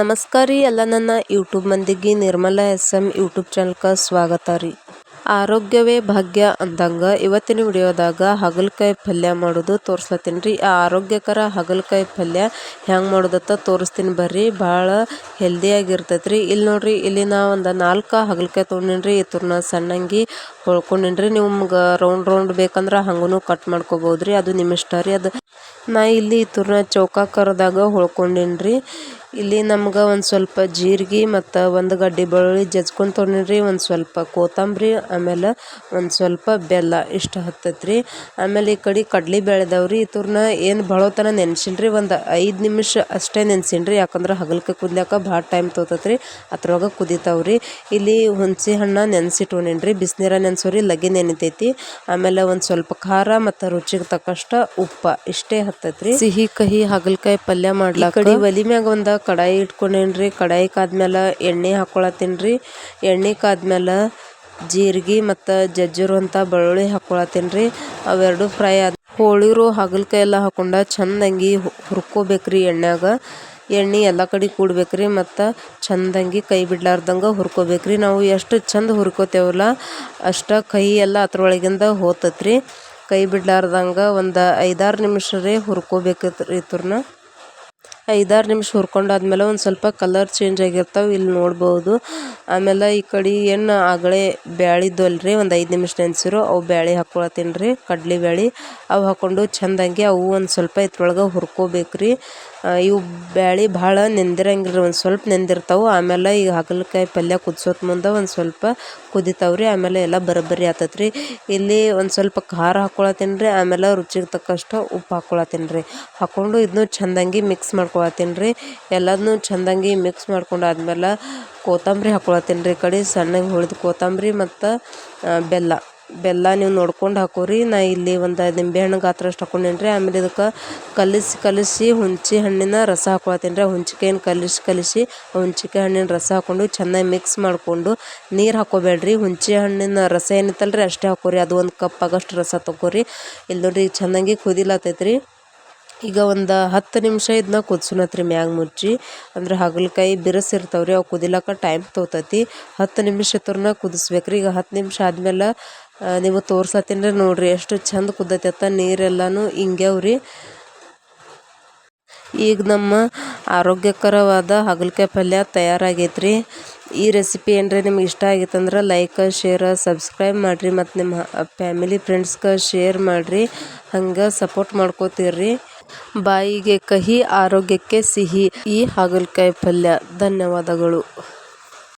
ನಮಸ್ಕಾರ ರೀ. ಎಲ್ಲ ನನ್ನ ಯೂಟ್ಯೂಬ್ ಮಂದಿಗೆ ನಿರ್ಮಲಾ ಎಸ್ ಎಂ ಯೂಟ್ಯೂಬ್ ಚಾನಲ್ಗೆ ಸ್ವಾಗತ ರೀ. ಆರೋಗ್ಯವೇ ಭಾಗ್ಯ ಅಂದಂಗೆ ಇವತ್ತಿನ ವಿಡಿಯೋದಾಗ ಹಗಲಕಾಯಿ ಪಲ್ಯ ಮಾಡೋದು ತೋರಿಸ್ಲತ್ತೀನಿ ರೀ. ಆ ಆರೋಗ್ಯಕರ ಹಗಲಕಾಯಿ ಪಲ್ಯ ಹೆಂಗೆ ಮಾಡೋದತ್ತ ತೋರಿಸ್ತೀನಿ ಬರ್ರಿ. ಭಾಳ ಹೆಲ್ದಿಯಾಗಿರ್ತೈತೆ ರೀ. ಇಲ್ಲಿ ನೋಡ್ರಿ, ಇಲ್ಲಿ ನಾವು ಒಂದು ನಾಲ್ಕು ಹಗಲಕಾಯಿ ತೊಗೊಂಡಿನಿ ರೀ. ಇತ್ರನ್ನ ಸಣ್ಣಂಗಿ ಹೊಳ್ಕೊಂಡಿನಿ ರೀ. ನಿಮ್ಗೆ ರೌಂಡ್ ರೌಂಡ್ ಬೇಕಂದ್ರೆ ಹಂಗೂ ಕಟ್ ಮಾಡ್ಕೋಬೋದು ರೀ ಅದು ನಿಮ್ಮ ಇಷ್ಟ ರೀ. ಅದು ನಾ ಇಲ್ಲಿ ಇತ್ರನ್ನ ಚೌಕಾಕಾರದಾಗ ಹೊಳ್ಕೊಂಡಿನ್ರಿ ರೀ. ಇಲ್ಲಿ ನಮ್ಗೆ ಒಂದು ಸ್ವಲ್ಪ ಜೀರಿಗೆ ಮತ್ತು ಒಂದು ಗಡ್ಡಿ ಬೆಳ್ಳುಳ್ಳಿ ಜಜ್ಕೊಂಡು ತೊಗೊಂಡೀನಿ ರೀ ಒಂದು ಸ್ವಲ್ಪ ಕೊತ್ತಂಬರಿ ಆಮೇಲೆ ಒಂದು ಸ್ವಲ್ಪ ಬೆಲ್ಲ ಇಷ್ಟು ಹತ್ತತ್ರಿ. ಆಮೇಲೆ ಈ ಕಡೆ ಕಡ್ಲೆ ಬೆಳೆದವ್ರಿ ಇತರ್ನ ಏನು ಭಾಳೋತನ ನೆನೆಸಿಲ್ರಿ ಒಂದು ಐದು ನಿಮಿಷ ಅಷ್ಟೇ ನೆನ್ಸಿನ್ರಿ ಯಾಕಂದ್ರೆ ಹಾಗಲ್ಕಾಯಿ ಕುದ್ಯಾಕ ಭಾಳ ಟೈಮ್ ತೊಗೊತೈತೆ ರೀ ಅದ್ರೊಳಗೆ ಕುದಿತಾವೆ ರೀ ಇಲ್ಲಿ ಹುಣಸೆ ಹಣ್ಣು ನೆನೆಸಿಟ್ಕೊಂಡೀನಿ ರೀ ಬಿಸಿನೀರ ನೆನೆಸೋರಿ ಲಗ್ಗೆ ನೆನಿತೈತಿ ಆಮೇಲೆ ಒಂದು ಸ್ವಲ್ಪ ಖಾರ ಮತ್ತು ರುಚಿಗೆ ತಕ್ಕಷ್ಟು ಉಪ್ಪು ಇಷ್ಟೇ ಹತ್ತತ್ರಿ. ಸಿಹಿ ಕಹಿ ಹಾಗಲಕಾಯಿ ಪಲ್ಯ ಮಾಡ್ಲಾಕ ಕಡಿ ಒಲಿ ಮ್ಯಾಗ ಒಂದು ಕಡಾಯಿ ಇಟ್ಕೊಂಡೇನಿ ರೀ ಕಡಾಯಿ ಕಾದ್ಮೇಲೆ ಎಣ್ಣೆ ಹಾಕ್ಕೊಳತ್ತೀನಿ ರೀ ಎಣ್ಣೆ ಕಾದ್ಮೇಲೆ ಜೀರಿಗೆ ಮತ್ತು ಜಜ್ಜಿರುವಂಥ ಬೆಳ್ಳುಳ್ಳಿ ಹಾಕ್ಕೊಳತ್ತೀನಿ ರೀ ಅವೆರಡು ಫ್ರೈ ಆದ ಹೋಳಿರು ಹಾಗಲಕಾಯಿ ಎಲ್ಲ ಹಾಕೊಂಡ ಚಂದಂಗಿ ಹುರ್ಕೋಬೇಕು ರೀ ಎಣ್ಣೆಯಾಗ. ಎಣ್ಣೆ ಎಲ್ಲ ಕಡೆ ಕೂಡ್ಬೇಕು ರೀ ಮತ್ತು ಚಂದಂಗಿ ಕೈ ಬಿಡ್ಲಾರ್ದಂಗೆ ಹುರ್ಕೋಬೇಕು ರೀ ನಾವು ಎಷ್ಟು ಚಂದ ಹುರ್ಕೋತೇವಲ್ಲ ಅಷ್ಟು ಕೈ ಎಲ್ಲ ಅದ್ರೊಳಗಿಂದ ಹೋತತ್ರಿ. ಕೈ ಬಿಡ್ಲಾರ್ದಂಗೆ ಒಂದು ಐದಾರು ನಿಮಿಷ ರೀ ಹುರ್ಕೋಬೇಕು ಇತ್ರನ್ನ ಐದಾರು ನಿಮಿಷ ಹುರ್ಕೊಂಡಾದ್ಮೇಲೆ ಒಂದು ಸ್ವಲ್ಪ ಕಲರ್ ಚೇಂಜ್ ಆಗಿರ್ತಾವೆ ಇಲ್ಲಿ ನೋಡ್ಬೋದು. ಆಮೇಲೆ ಈ ಕಡೆ ಏನು ಆಗಲೇ ಬ್ಯಾಳೆ ಇದ್ವಲ್ಲ ರೀ ಒಂದು ಐದು ನಿಮಿಷ ನೆನ್ಸಿರು, ಅವು ಬ್ಯಾಳಿ ಹಾಕ್ಕೊಳತ್ತೀನಿ ರೀ, ಕಡ್ಲೆ ಬ್ಯಾಳಿ. ಅವು ಹಾಕ್ಕೊಂಡು ಚಂದಂಗೆ ಅವು ಒಂದು ಸ್ವಲ್ಪ ಇದ್ರೊಳಗೆ ಹುರ್ಕೋಬೇಕು ರೀ ಇವು ಬ್ಯಾಳಿ ಭಾಳ ನೆಂದಿರಂಗಿಲ್ಲ ಒಂದು ಸ್ವಲ್ಪ ನೆಂದಿರ್ತಾವೆ, ಆಮೇಲೆ ಈಗ ಹಾಗಲಕಾಯಿ ಪಲ್ಯ ಕುದ್ಸೋತ್ ಮುಂದೆ ಒಂದು ಸ್ವಲ್ಪ ಕುದಿತಾವೆ ರೀ ಆಮೇಲೆ ಎಲ್ಲ ಬರೋಬ್ಬರಿ ಆತತ್ ರೀ ಇಲ್ಲಿ ಒಂದು ಸ್ವಲ್ಪ ಖಾರ ಹಾಕ್ಕೊಳತ್ತೀನಿ ರೀ ಆಮೇಲೆ ರುಚಿಗೆ ತಕ್ಕಷ್ಟು ಉಪ್ಪು ಹಾಕ್ಕೊಳತ್ತೀನಿ ರೀ ಹಾಕ್ಕೊಂಡು ಇದನ್ನು ಚಂದಂಗಿ ಮಿಕ್ಸ್ ಮಾಡ್ಕೊಳತ್ತೀನಿ ರೀ ಎಲ್ಲದನ್ನೂ ಚಂದಂಗಿ ಮಿಕ್ಸ್ ಮಾಡ್ಕೊಂಡಾದ್ಮೇಲೆ ಕೊತ್ತಂಬರಿ ಹಾಕ್ಕೊಳತ್ತೀನಿ ರೀ ಈ ಕಡೆ, ಸಣ್ಣಗೆ ಹುಳಿದ ಕೊತ್ತಂಬರಿ ಮತ್ತು ಬೆಲ್ಲ. ಬೆಲ್ಲ ನೀವು ನೋಡ್ಕೊಂಡು ಹಾಕೋರಿ. ನಾ ಇಲ್ಲಿ ಒಂದು ನಿಂಬೆಹಣ್ಣು ಗಾತ್ರಷ್ಟು ಹಾಕೊಂಡೇನಿ ರೀ. ಆಮೇಲೆ ಇದಕ್ಕೆ ಕಲಿಸಿ ಕಲಿಸಿ ಹುಣ್ಚಿ ಹಣ್ಣಿನ ರಸ ಹಾಕೊಳತ್ತೀನಿ ರೀ. ಹುಣ್ಚಿಕಾಯಿನ ಕಲಿಸಿ ಕಲಿಸಿ ಹುಣ್ಚಿಕಾಯಿ ಹಣ್ಣಿನ ರಸ ಹಾಕೊಂಡು ಚೆನ್ನಾಗಿ ಮಿಕ್ಸ್ ಮಾಡಿಕೊಂಡು ನೀರು ಹಾಕೋಬೇಡ್ರಿ. ಹುಣ್ಚಿ ಹಣ್ಣಿನ ರಸ ಏನಿತ್ತಲ್ಲ ರೀ ಅಷ್ಟೇ ಹಾಕೋರಿ. ಅದು ಒಂದು ಕಪ್ ಆಗಷ್ಟು ರಸ ತಗೋರಿ. ಇಲ್ಲಿ ನೋಡಿರಿ ಚೆನ್ನಾಗಿ ಕುದಿಲತ್ತೈತೆ ರೀ ಈಗ ಒಂದು ಹತ್ತು ನಿಮಿಷ ಇದನ್ನ ಕುದ್ಸುನತ್ರಿ ಮ್ಯಾಗ ಮುಚ್ಚಿ. ಅಂದ್ರೆ ಹಾಗಲಕಾಯಿ ರೀ ಅವು ಕುದಿಲಕ್ಕ ಟೈಮ್ ತೊಗೊತೈತಿ ಹತ್ತು ನಿಮಿಷ ತೋರ್ನ ಕುದಿಸ್ಬೇಕು ರೀ ಈಗ ಹತ್ತು ನಿಮಿಷ ಆದ್ಮೇಲೆ ನಿಮಗೆ ತೋರ್ಸತ್ತೀನಿ ನೋಡಿರಿ ಎಷ್ಟು ಚಂದ ಕುದ್ದೈತೆ ಹಿಂಗ್ಯಾವ ರೀ ಈಗ ನಮ್ಮ ಆರೋಗ್ಯಕರವಾದ ಹಾಗಲಕಾಯಿ ಪಲ್ಯ ತಯಾರಾಗೈತೆ ರೀ ಈ ರೆಸಿಪಿ ಏನರ ನಿಮ್ಗೆ ಇಷ್ಟ ಆಗಿತ್ತಂದ್ರೆ ಲೈಕ್ ಶೇರ್ ಸಬ್ಸ್ಕ್ರೈಬ್ ಮಾಡಿರಿ ಮತ್ತು ನಿಮ್ಮ ಫ್ಯಾಮಿಲಿ ಫ್ರೆಂಡ್ಸ್ಗೆ ಶೇರ್ ಮಾಡಿರಿ. ಹಂಗೆ ಸಪೋರ್ಟ್ ಮಾಡ್ಕೋತೀರಿ ಬಾಯಿಗೆ ಕಹಿ ಆರೋಗ್ಯಕ್ಕೆ ಸಿಹಿ. ಈ ಹಾಗಲಕಾಯಿ ಪಲ್ಯ ಧನ್ಯವಾದಗಳು.